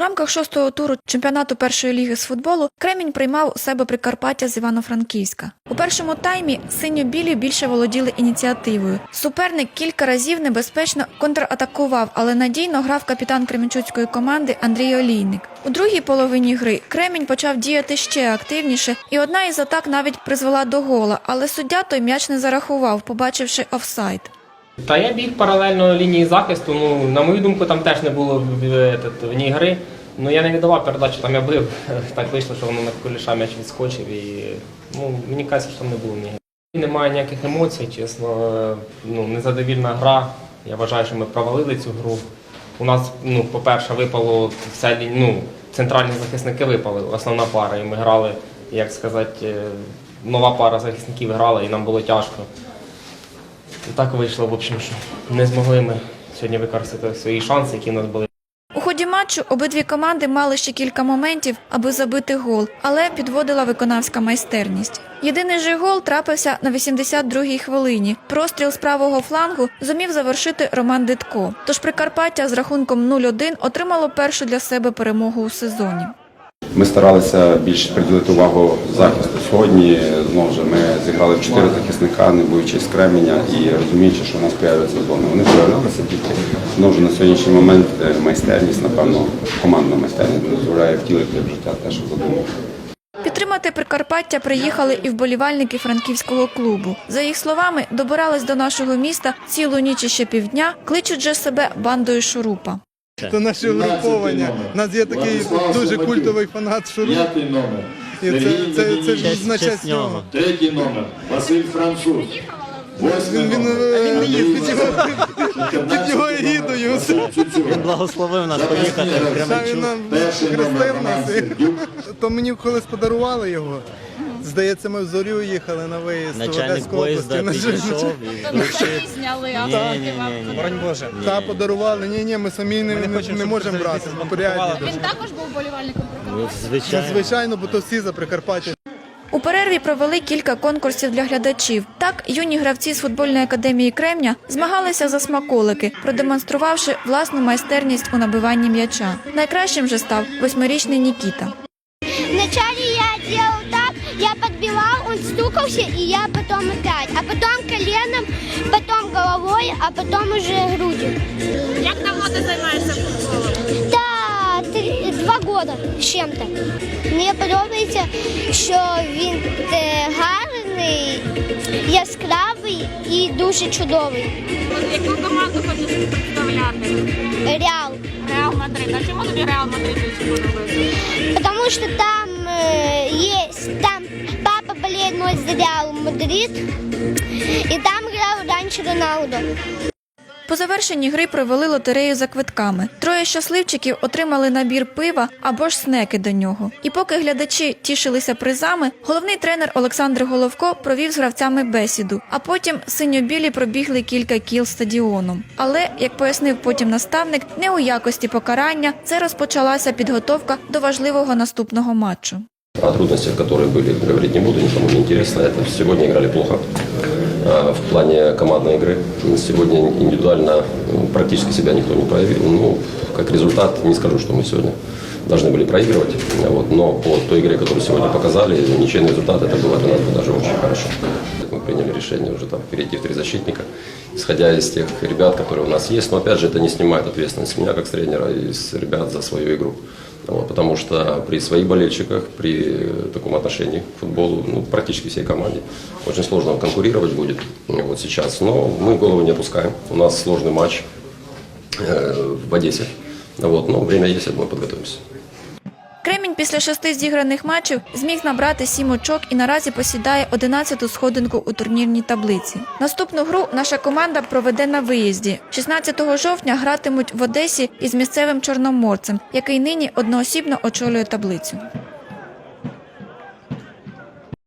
рамках шостого туру чемпіонату першої ліги з футболу Кремінь приймав у себе Прикарпаття з Івано-Франківська. У першому таймі синьо-білі більше володіли ініціативою. Суперник кілька разів небезпечно контратакував, але надійно грав капітан кременчуцької команди Андрій Олійник. У другій половині гри Кремінь почав діяти ще активніше, і одна із атак навіть призвела до гола, але суддя той м'яч не зарахував, побачивши офсайд. Та я біг паралельно лінії захисту. Ну, на мою думку, там теж не було в- этот, вні гри. Ну я не віддавав передачу, там я бив. Так вийшло, що воно на куліша м'яч відскочив і ну, мені кажеться, що там не було ні. Немає ніяких емоцій, чесно. Ну, незадовільна гра. Я вважаю, що ми провалили цю гру. У нас, ну, по-перше, випало вся ну, центральні захисники випали, основна пара, і ми грали, як сказати, е, нова пара захисників грала, і нам було тяжко. Так вийшло, в общем, що не змогли ми сьогодні використати свої шанси, які в нас були. У ході матчу обидві команди мали ще кілька моментів, аби забити гол, але підводила виконавська майстерність. Єдиний же гол трапився на 82-й хвилині. Простріл з правого флангу зумів завершити Роман Дитко. Тож Прикарпаття з рахунком 0-1 отримало першу для себе перемогу у сезоні. Ми старалися більше приділити увагу захисту. Сьогодні знову ж ми зіграли в чотири захисника, не боючись кременя і розуміючи, що у нас появляться зони. Вони появлялися тільки знову ж на сьогоднішній момент е, майстерність, напевно, командна майстерність дозволяє втілити в життя те, що задумав. Підтримати Прикарпаття приїхали і вболівальники франківського клубу. За їх словами, добирались до нашого міста цілу ніч і ще півдня, кличуть же себе бандою шурупа. Це наше угруповання. У нас є такий дуже культовий фанат Шуруп. П'ятий номер. І це, це, це, Честь- на честь нього. Третій номер. Василь Француз. Восьмий Він, він, номер. е, під його, під його егідою. Він благословив нас поїхати в він Кременчук. нам Перший номер хрестив Роман нас. Сердюк. То мені колись подарували його. Здається, ми в зорю їхали на виїзд в Начальник Одеську поїзда підійшов і вручив. зняли, Ні, ні, ні, ні. Боронь Боже. Та подарували. Ні, ні, ми самі не, не, не можемо брати. в. Він також був болівальником Ну, Прикарпаття. Звичайно. Звичайно, бо то всі за Прикарпаття. У перерві провели кілька конкурсів для глядачів. Так, юні гравці з футбольної академії Кремня змагалися за смаколики, продемонструвавши власну майстерність у набиванні м'яча. Найкращим же став восьмирічний Нікіта. Вначале я делал так, я подбивал, он стукался, и я потом опять. А потом коленом, потом головой, а потом уже грудью. Як давно ти займаєшся футболом? Да, три, два года з чим-то. Мені подобається, що він е, гарний, яскравий і дуже чудовий. От Яку команду хочеш представляти? Реал. Реал Мадрид. А чому тобі Реал Мадрид більше подобається? Потому что там э, есть, там папа болеет мой за Реал Мадрид, и там играл раньше Роналдо. По завершенні гри провели лотерею за квитками. Троє щасливчиків отримали набір пива або ж снеки до нього. І поки глядачі тішилися призами, головний тренер Олександр Головко провів з гравцями бесіду, а потім синьо-білі пробігли кілька кіл стадіоном. Але, як пояснив потім наставник, не у якості покарання це розпочалася підготовка до важливого наступного матчу. О трудностях, которые были, говорить не буду, никому не интересно. Это сегодня играли плохо а, В плане командной игры. Сегодня индивидуально ну, практически себя никто не проявил. Ну, как результат, не скажу, что мы сегодня должны были проигрывать. Вот, но по той игре, которую сегодня показали, ничейный результат, это было для нас даже очень хорошо. Мы приняли решение уже там перейти в три защитника, исходя из тех ребят, которые у нас есть. Но опять же, это не снимает ответственность меня как тренера и с ребят за свою игру. Вот, потому что при своих болельщиках, при таком отношении к футболу, ну, практически всей команде, очень сложно конкурировать будет э, вот сейчас. Но мы голову не опускаем. У нас сложный матч э, в Одессе. Вот, но время есть, я думаю, подготовимся. Після шести зіграних матчів зміг набрати сім очок і наразі посідає 11-ту сходинку у турнірній таблиці. Наступну гру наша команда проведе на виїзді. 16 жовтня гратимуть в Одесі із місцевим чорноморцем, який нині одноосібно очолює таблицю.